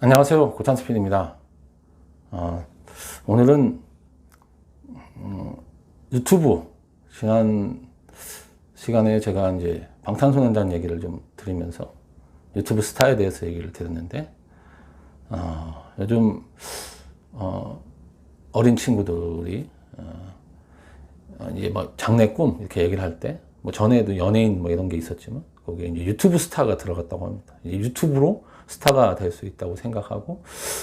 안녕하세요. 고찬스핀입니다. 어, 오늘은 음, 유튜브 지난 시간에 제가 이제 방탄소년단 얘기를 좀 드리면서 유튜브 스타에 대해서 얘기를 드렸는데 어, 요즘 어, 어린 친구들이 어, 어, 이제 뭐 장래꿈 이렇게 얘기를 할 때 뭐 전에도 연예인 뭐 이런 게 있었지만 거기에 이제 유튜브 스타가 들어갔다고 합니다. 유튜브로 스타가 될 수 있다고 생각하고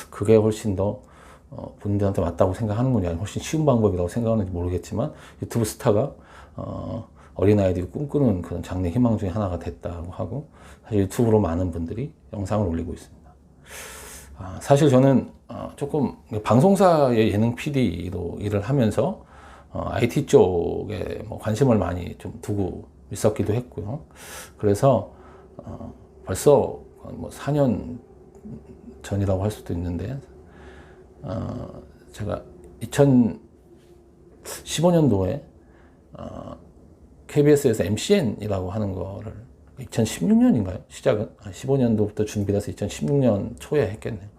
그게 훨씬 더 어, 본인들한테 맞다고 생각하는군요. 아니면 훨씬 쉬운 방법이라고 생각하는지 모르겠지만 유튜브 스타가 어, 어린아이들이 꿈꾸는 그런 장래 희망 중에 하나가 됐다고 하고 사실 유튜브로 많은 분들이 영상을 올리고 있습니다. 아, 사실 저는 어, 조금 방송사의 예능 PD로 일을 하면서 어, IT 쪽에 뭐 관심을 많이 좀 두고 있었기도 했고요. 그래서 어, 벌써 뭐 4년 전이라고 할 수도 있는데 어, 제가 2015년도에 어, KBS에서 MCN이라고 하는 거를 2016년인가요? 시작은? 아, 15년도부터 준비돼서 2016년 초에 했겠네요.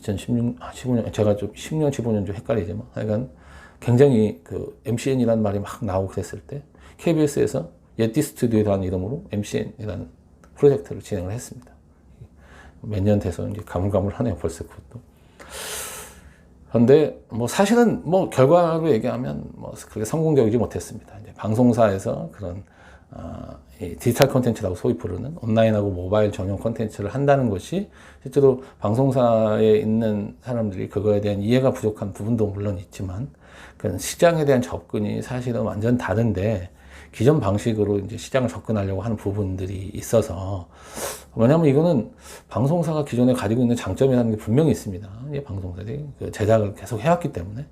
2016, 아, 15년, 제가 좀 10년, 15년 좀 헷갈리지만, 하여간 굉장히 그 MCN이라는 말이 막 나오고 그랬을 때, KBS에서 예티 스튜디오라는 이름으로 MCN이라는 프로젝트를 진행을 했습니다. 몇 년 돼서 이제 가물가물하네요, 벌써 그것도. 그런데 뭐 사실은 뭐 결과로 얘기하면 뭐 그게 성공적이지 못했습니다. 이제 방송사에서 그런 어, 이 디지털 콘텐츠라고 소위 부르는 온라인하고 모바일 전용 콘텐츠를 한다는 것이 실제로 방송사에 있는 사람들이 그거에 대한 이해가 부족한 부분도 물론 있지만 그 시장에 대한 접근이 사실은 완전 다른데 기존 방식으로 이제 시장을 접근하려고 하는 부분들이 있어서 왜냐하면 이거는 방송사가 기존에 가지고 있는 장점이라는 게 분명히 있습니다. 이 방송사들이 그 제작을 계속 해왔기 때문에.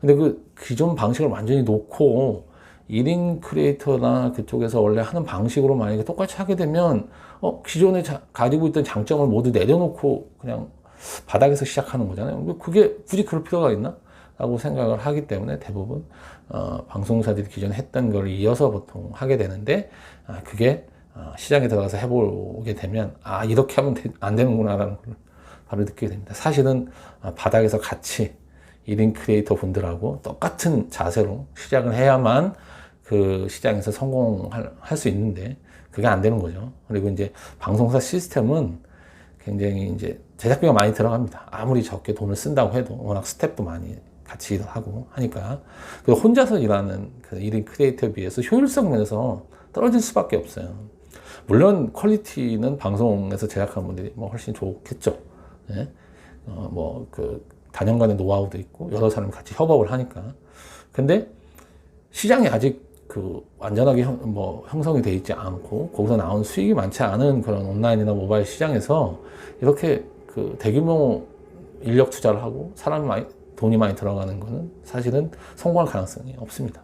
근데 그 기존 방식을 완전히 놓고 1인 크리에이터나 그쪽에서 원래 하는 방식으로 만약에 똑같이 하게 되면 어, 기존에 자, 가지고 있던 장점을 모두 내려놓고 그냥 바닥에서 시작하는 거잖아요. 그게 굳이 그럴 필요가 있나? 라고 생각을 하기 때문에 대부분 어, 방송사들이 기존에 했던 걸 이어서 보통 하게 되는데 아, 그게 어, 시장에 들어가서 해보게 되면 아 이렇게 하면 되, 안 되는구나라는 걸 바로 느끼게 됩니다. 사실은 아, 바닥에서 같이 1인 크리에이터 분들하고 똑같은 자세로 시작을 해야만 그 시장에서 성공할 수 있는데 그게 안 되는 거죠. 그리고 이제 방송사 시스템은 굉장히 이제 제작비가 많이 들어갑니다. 아무리 적게 돈을 쓴다고 해도 워낙 스텝도 많이 같이 일을 하고 하니까 그 혼자서 일하는 그 1인 크리에이터에 비해서 효율성 면에서 떨어질 수밖에 없어요. 물론 퀄리티는 방송에서 제작하는 분들이 뭐 훨씬 좋겠죠. 예? 어, 뭐그 단연간의 노하우도 있고 여러 사람이 같이 협업을 하니까. 근데 시장이 아직 그 완전하게 형, 뭐 형성이 돼 있지 않고 거기서 나온 수익이 많지 않은 그런 온라인이나 모바일 시장에서 이렇게 그 대규모 인력 투자를 하고 사람이 많이 돈이 많이 들어가는 거는 사실은 성공할 가능성이 없습니다.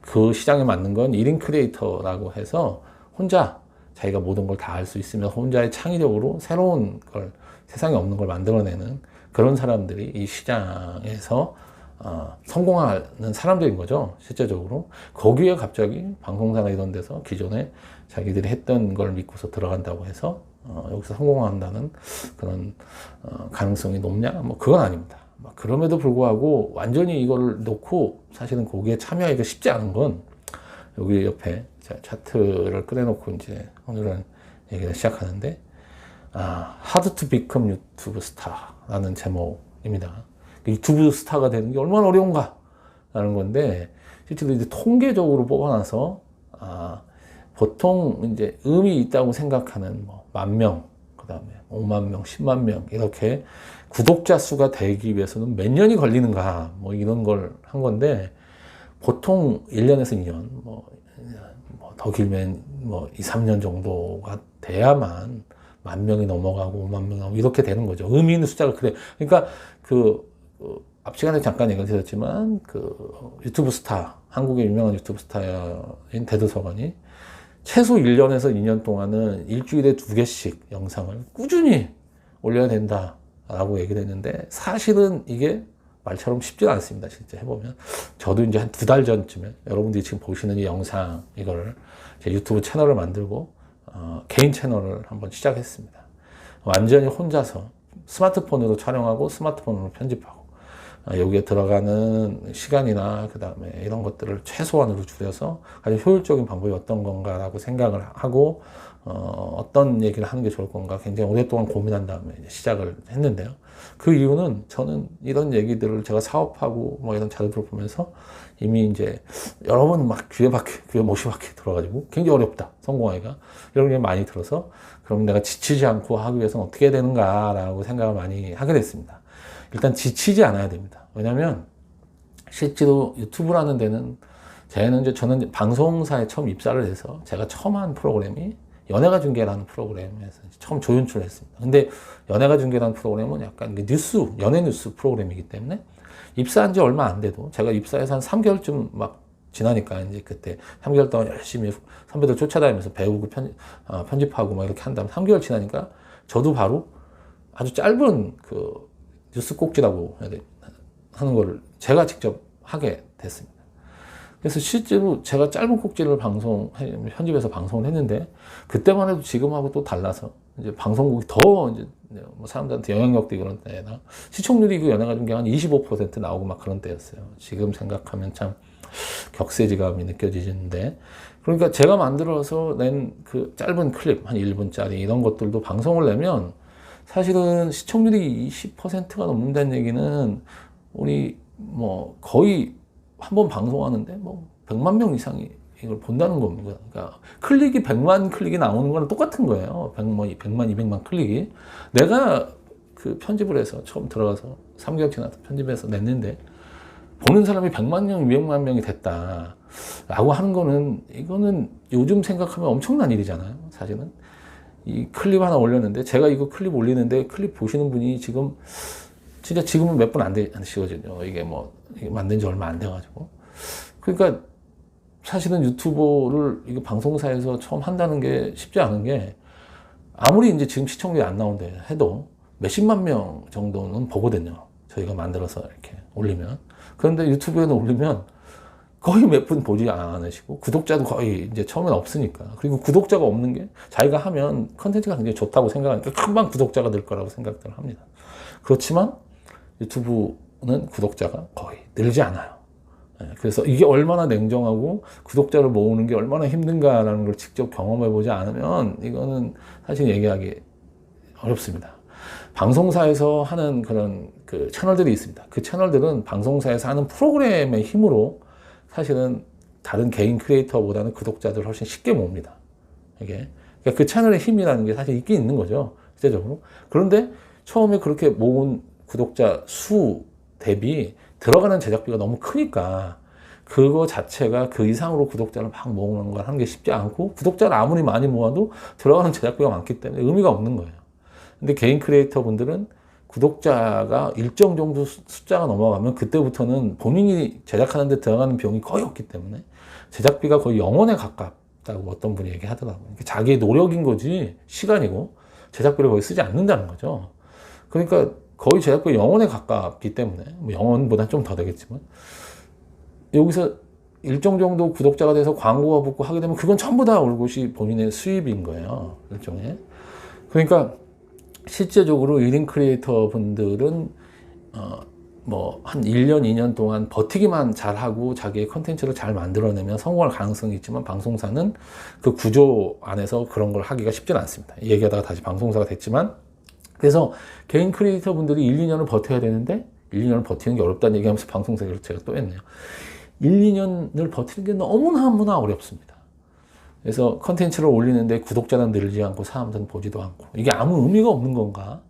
그 시장에 맞는 건 1인 크리에이터라고 해서 혼자 자기가 모든 걸 다 할 수 있으면 혼자의 창의력으로 새로운 걸 세상에 없는 걸 만들어내는 그런 사람들이 이 시장에서 어, 성공하는 사람들인 거죠. 실제적으로. 거기에 갑자기 방송사나 이런 데서 기존에 자기들이 했던 걸 믿고서 들어간다고 해서 어, 여기서 성공한다는 그런 어, 가능성이 높냐? 뭐 그건 아닙니다. 그럼에도 불구하고 완전히 이걸 놓고 사실은 거기에 참여하기가 쉽지 않은 건 여기 옆에 차트를 꺼내놓고 이제 오늘은 얘기를 시작하는데 아, Hard to Become YouTube Star라는 제목입니다. 유튜브 스타가 되는 게 얼마나 어려운가 라는 건데 실제로 이제 통계적으로 뽑아놔서 아, 보통 이제 의미 있다고 생각하는 뭐 만 명, 그 다음에 5만 명, 10만 명 이렇게 구독자 수가 되기 위해서는 몇 년이 걸리는가 뭐 이런 걸 한 건데 보통 1년에서 2년 뭐 더 길면 뭐 2, 3년 정도가 돼야만 만 명이 넘어가고 5만 명 이렇게 되는 거죠. 의미 있는 숫자가 그래. 그러니까 그, 그, 앞 시간에 잠깐 얘기 드렸지만 그 유튜브 스타 한국의 유명한 유튜브 스타인 대도서관이 최소 1년에서 2년 동안은 일주일에 두 개씩 영상을 꾸준히 올려야 된다라고 얘기를 했는데 사실은 이게 말처럼 쉽지 않습니다. 진짜 해보면. 저도 이제 한 두 달 전쯤에 여러분들이 지금 보시는 이 영상 이거를 제 유튜브 채널을 만들고 어, 개인 채널을 한번 시작했습니다. 완전히 혼자서 스마트폰으로 촬영하고 스마트폰으로 편집하고 아, 여기에 들어가는 시간이나 그 다음에 이런 것들을 최소한으로 줄여서 가장 효율적인 방법이 어떤 건가라고 생각을 하고 어, 어떤 얘기를 하는 게 좋을 건가 굉장히 오랫동안 고민한 다음에 시작을 했는데요. 그 이유는 저는 이런 얘기들을 제가 사업하고 뭐 이런 자료들을 보면서 이미 이제 여러 번 막 귀에 박혀, 귀에 못이 박혀 들어가지고 굉장히 어렵다, 성공하기가. 이런 게 많이 들어서 그럼 내가 지치지 않고 하기 위해서는 어떻게 해야 되는가라고 생각을 많이 하게 됐습니다. 일단 지치지 않아야 됩니다. 왜냐면 실제로 유튜브라는 데는 저는 이제 저는 방송사에 처음 입사를 해서 제가 처음 한 프로그램이 연예가 중계라는 프로그램에서 처음 조연출을 했습니다. 근데 연예가 중계라는 프로그램은 약간 뉴스, 연예 뉴스 프로그램이기 때문에 입사한 지 얼마 안 돼도 제가 입사해서 한 3개월쯤 막 지나니까 이제 그때 3개월 동안 열심히 선배들 쫓아다니면서 배우고 편, 어, 편집하고 막 이렇게 한 다음에 3개월 지나니까 저도 바로 아주 짧은 그 뉴스 꼭지라고 하는 거를 제가 직접 하게 됐습니다. 그래서 실제로 제가 짧은 꼭지를 방송 편집해서 방송을 했는데 그때만 해도 지금하고 또 달라서 이제 방송국이 더 이제 뭐 사람들한테 영향력도 그런 때나 시청률이 그 연예가 중에 한25% 나오고 막 그런 때였어요. 지금 생각하면 참 격세지감이 느껴지는데 그러니까 제가 만들어서 낸 그 짧은 클립 한 1분짜리 이런 것들도 방송을 내면 사실은 시청률이 20%가 넘는다는 얘기는 우리 뭐 거의 한 번 방송하는데 뭐 100만 명 이상이 이걸 본다는 겁니다. 그러니까 클릭이 100만 클릭이 나오는 거랑 똑같은 거예요. 100만, 100만, 200만 클릭이. 내가 그 편집을 해서 처음 들어가서 3개월 지나서 편집해서 냈는데 보는 사람이 100만 명, 200만 명이 됐다. 라고 하는 거는 이거는 요즘 생각하면 엄청난 일이잖아요. 사실은. 이 클립 하나 올렸는데 제가 이거 클립 올리는데 클립 보시는 분이 지금 진짜 지금은 몇 분 안 되시거든요. 이게 뭐 이게 만든 지 얼마 안 돼가지고. 그러니까 사실은 유튜버를 이거 방송사에서 처음 한다는 게 쉽지 않은 게 아무리 이제 지금 시청률이 안 나온다 해도 몇십만 명 정도는 보거든요. 저희가 만들어서 이렇게 올리면. 그런데 유튜브에는 올리면 거의 몇 분 보지 않으시고 구독자도 거의 이제 처음엔 없으니까 그리고 구독자가 없는 게 자기가 하면 컨텐츠가 굉장히 좋다고 생각하니까 금방 구독자가 될 거라고 생각을 합니다. 그렇지만 유튜브는 구독자가 거의 늘지 않아요. 예, 그래서 이게 얼마나 냉정하고 구독자를 모으는 게 얼마나 힘든가라는 걸 직접 경험해 보지 않으면 이거는 사실 얘기하기 어렵습니다. 방송사에서 하는 그런 그 채널들이 있습니다. 그 채널들은 방송사에서 하는 프로그램의 힘으로 사실은 다른 개인 크리에이터보다는 구독자들 훨씬 쉽게 모읍니다. 이게 그러니까 그 채널의 힘이라는 게 사실 있긴 있는 거죠. 실제적으로. 그런데 처음에 그렇게 모은 구독자 수 대비 들어가는 제작비가 너무 크니까 그거 자체가 그 이상으로 구독자를 막 모으는 걸 하는 게 쉽지 않고 구독자를 아무리 많이 모아도 들어가는 제작비가 많기 때문에 의미가 없는 거예요. 근데 개인 크리에이터 분들은 구독자가 일정 정도 숫자가 넘어가면 그때부터는 본인이 제작하는 데 들어가는 비용이 거의 없기 때문에 제작비가 거의 영원에 가깝다고 어떤 분이 얘기하더라고요. 자기의 노력인 거지 시간이고 제작비를 거의 쓰지 않는다는 거죠. 그러니까 거의 제작비 영원에 가깝기 때문에 뭐 영원보다 좀 더 되겠지만 여기서 일정 정도 구독자가 돼서 광고가 붙고 하게 되면 그건 전부 다 올것이 본인의 수입인 거예요. 일종의. 그러니까 실제적으로 1인 크리에이터 분들은 어, 뭐한 1년, 2년 동안 버티기만 잘하고 자기의 컨텐츠를 잘 만들어내면 성공할 가능성이 있지만 방송사는 그 구조 안에서 그런 걸 하기가 쉽지는 않습니다. 얘기하다가 다시 방송사가 됐지만 그래서 개인 크리에이터 분들이 1, 2년을 버텨야 되는데 1, 2년을 버티는 게 어렵다는 얘기하면서 방송사를 제가 또 했네요. 1, 2년을 버티는 게 너무나 너무나 어렵습니다. 그래서 컨텐츠를 올리는데 구독자는 늘지 않고 사람들은 보지도 않고 이게 아무 의미가 없는 건가?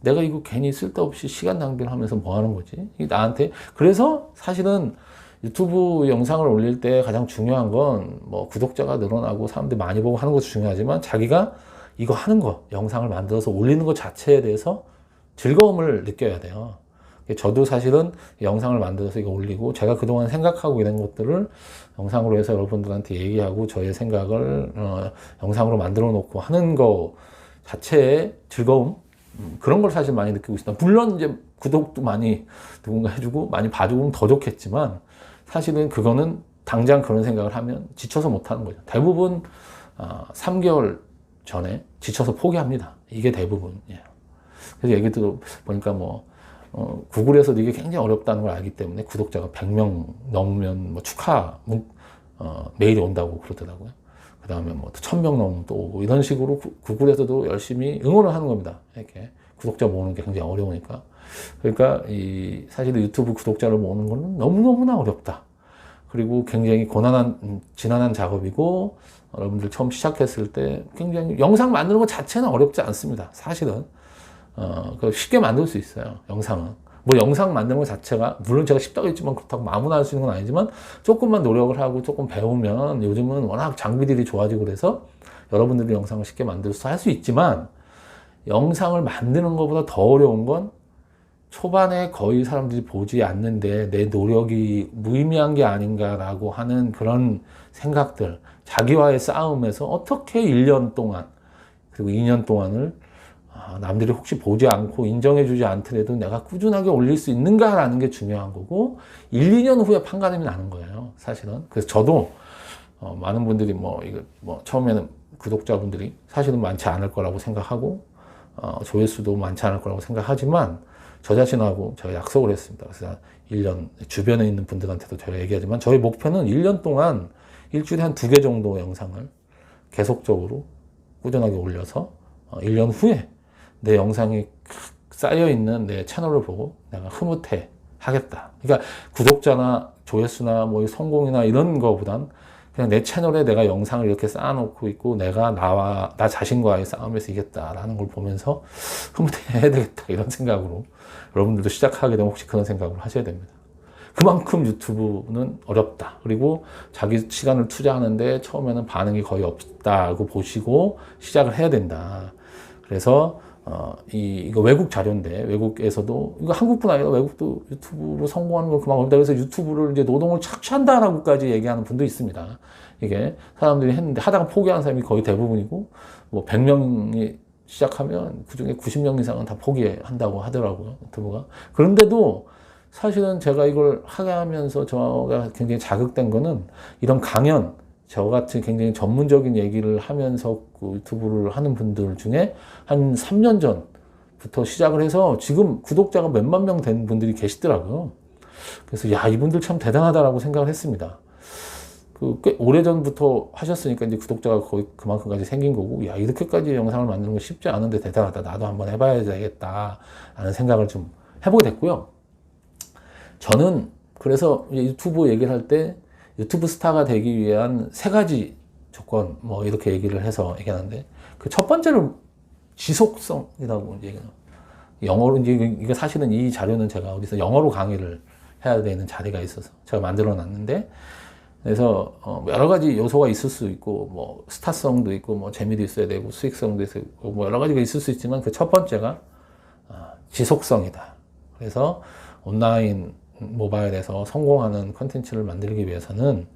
내가 이거 괜히 쓸데없이 시간 낭비를 하면서 뭐 하는 거지? 이게 나한테 그래서 사실은 유튜브 영상을 올릴 때 가장 중요한 건 뭐 구독자가 늘어나고 사람들이 많이 보고 하는 것도 중요하지만 자기가 이거 하는 거 영상을 만들어서 올리는 것 자체에 대해서 즐거움을 느껴야 돼요. 저도 사실은 영상을 만들어서 이거 올리고 제가 그동안 생각하고 이런 것들을 영상으로 해서 여러분들한테 얘기하고 저의 생각을 어, 영상으로 만들어 놓고 하는 거 자체의 즐거움 음, 그런 걸 사실 많이 느끼고 있습니다. 물론 이제 구독도 많이 누군가 해주고 많이 봐주면 더 좋겠지만 사실은 그거는 당장 그런 생각을 하면 지쳐서 못 하는 거죠. 대부분 어, 3개월 전에 지쳐서 포기합니다. 이게 대부분이에요. 그래서 얘기 들어보니까 뭐, 어, 구글에서도 이게 굉장히 어렵다는 걸 알기 때문에 구독자가 100명 넘으면 뭐 축하 문, 어, 메일이 온다고 그러더라고요. 그 다음에 뭐 1000명 넘으면 또 이런 식으로 구, 구글에서도 열심히 응원을 하는 겁니다. 이렇게 구독자 모으는 게 굉장히 어려우니까. 그러니까 이 사실 유튜브 구독자를 모으는 거는 너무너무나 어렵다. 그리고 굉장히 고난한, 음, 지난한 작업이고 여러분들 처음 시작했을 때 굉장히 영상 만드는 것 자체는 어렵지 않습니다. 사실은. 어, 그 쉽게 만들 수 있어요. 영상은. 뭐 영상 만드는 것 자체가 물론 제가 쉽다고 했지만 그렇다고 아무나 할 수 있는 건 아니지만 조금만 노력을 하고 조금 배우면 요즘은 워낙 장비들이 좋아지고 그래서 여러분들이 영상을 쉽게 만들 수할수 있지만 영상을 만드는 것보다 더 어려운 건 초반에 거의 사람들이 보지 않는데 내 노력이 무의미한 게 아닌가라고 하는 그런 생각들, 자기와의 싸움에서 어떻게 1년 동안 그리고 2년 동안을 아, 남들이 혹시 보지 않고 인정해주지 않더라도 내가 꾸준하게 올릴 수 있는가라는 게 중요한 거고 1, 2년 후에 판가름이 나는 거예요. 사실은. 그래서 저도 어, 많은 분들이 뭐 이거 뭐 처음에는 구독자분들이 사실은 많지 않을 거라고 생각하고 어, 조회수도 많지 않을 거라고 생각하지만 저 자신하고 제가 약속을 했습니다. 그래서 1년 주변에 있는 분들한테도 제가 얘기하지만 저희 목표는 1년 동안 일주일에 한 두 개 정도 영상을 계속적으로 꾸준하게 올려서 1년 후에 내 영상이 쌓여 있는 내 채널을 보고 내가 흐뭇해 하겠다. 그러니까 구독자나 조회수나 뭐 성공이나 이런 거보단 그냥 내 채널에 내가 영상을 이렇게 쌓아놓고 있고 내가 나와 나 자신과의 싸움에서 이겼다라는 걸 보면서 흐뭇해야 되겠다 이런 생각으로 여러분들도 시작하게 되면 혹시 그런 생각을 하셔야 됩니다. 그만큼 유튜브는 어렵다. 그리고 자기 시간을 투자하는데 처음에는 반응이 거의 없다고 보시고 시작을 해야 된다. 그래서 어, 이, 이거 외국 자료인데, 외국에서도, 이거 한국뿐 아니라 외국도 유튜브로 성공하는 걸 그만큼 어렵다. 그래서 유튜브를 이제 노동을 착취한다라고까지 얘기하는 분도 있습니다. 이게 사람들이 했는데, 하다가 포기하는 사람이 거의 대부분이고, 뭐 100명이 시작하면 그 중에 90명 이상은 다 포기한다고 하더라고요. 유튜브가. 그런데도 사실은 제가 이걸 하게 하면서 저가 굉장히 자극된 거는 이런 강연, 저 같은 굉장히 전문적인 얘기를 하면서 그 유튜브를 하는 분들 중에 한 3년 전부터 시작을 해서 지금 구독자가 몇만 명 된 분들이 계시더라고요. 그래서 야, 이분들 참 대단하다라고 생각을 했습니다. 그 꽤 오래 전부터 하셨으니까 이제 구독자가 거의 그만큼까지 생긴 거고, 야, 이렇게까지 영상을 만드는 거 쉽지 않은데 대단하다. 나도 한번 해봐야 되겠다. 라는 생각을 좀 해보게 됐고요. 저는 그래서 유튜브 얘기를 할때 유튜브 스타가 되기 위한 세 가지 조건 뭐 이렇게 얘기를 해서 얘기하는데 그 첫 번째는 지속성이라고 얘기해요. 영어로 이제 이게 사실은 이 자료는 제가 어디서 영어로 강의를 해야 되는 자리가 있어서 제가 만들어 놨는데 그래서 어 여러 가지 요소가 있을 수 있고 뭐 스타성도 있고 뭐 재미도 있어야 되고 수익성도 있고 뭐 여러 가지가 있을 수 있지만 그 첫 번째가 어 지속성이다. 그래서 온라인 모바일에서 성공하는 컨텐츠를 만들기 위해서는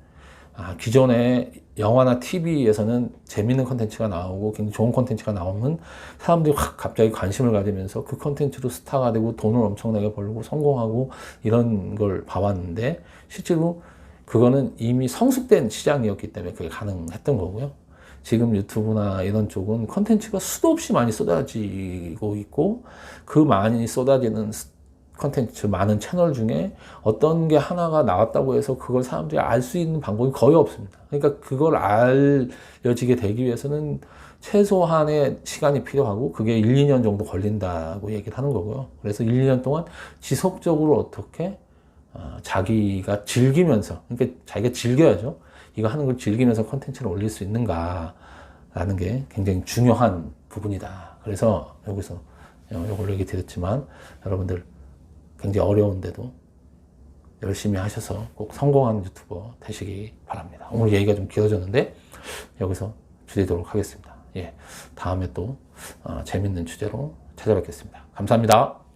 아, 기존의 영화나 TV에서는 재밌는 컨텐츠가 나오고 굉장히 좋은 컨텐츠가 나오면 사람들이 확 갑자기 관심을 가지면서 그 컨텐츠로 스타가 되고 돈을 엄청나게 벌고 성공하고 이런 걸 봐왔는데 실제로 그거는 이미 성숙된 시장이었기 때문에 그게 가능했던 거고요. 지금 유튜브나 이런 쪽은 컨텐츠가 수도 없이 많이 쏟아지고 있고 그 많이 쏟아지는 컨텐츠 많은 채널 중에 어떤 게 하나가 나왔다고 해서 그걸 사람들이 알 수 있는 방법이 거의 없습니다. 그러니까 그걸 알려지게 되기 위해서는 최소한의 시간이 필요하고 그게 1, 2년 정도 걸린다고 얘기를 하는 거고요. 그래서 1, 2년 동안 지속적으로 어떻게 어, 자기가 즐기면서 그러니까 자기가 즐겨야죠. 이거 하는 걸 즐기면서 컨텐츠를 올릴 수 있는가라는 게 굉장히 중요한 부분이다. 그래서 여기서 이걸 얘기 드렸지만 여러분들 굉장히 어려운데도 열심히 하셔서 꼭 성공하는 유튜버 되시기 바랍니다. 오늘 얘기가 좀 길어졌는데 여기서 줄이도록 하겠습니다. 예, 다음에 또 어, 재밌는 주제로 찾아뵙겠습니다. 감사합니다.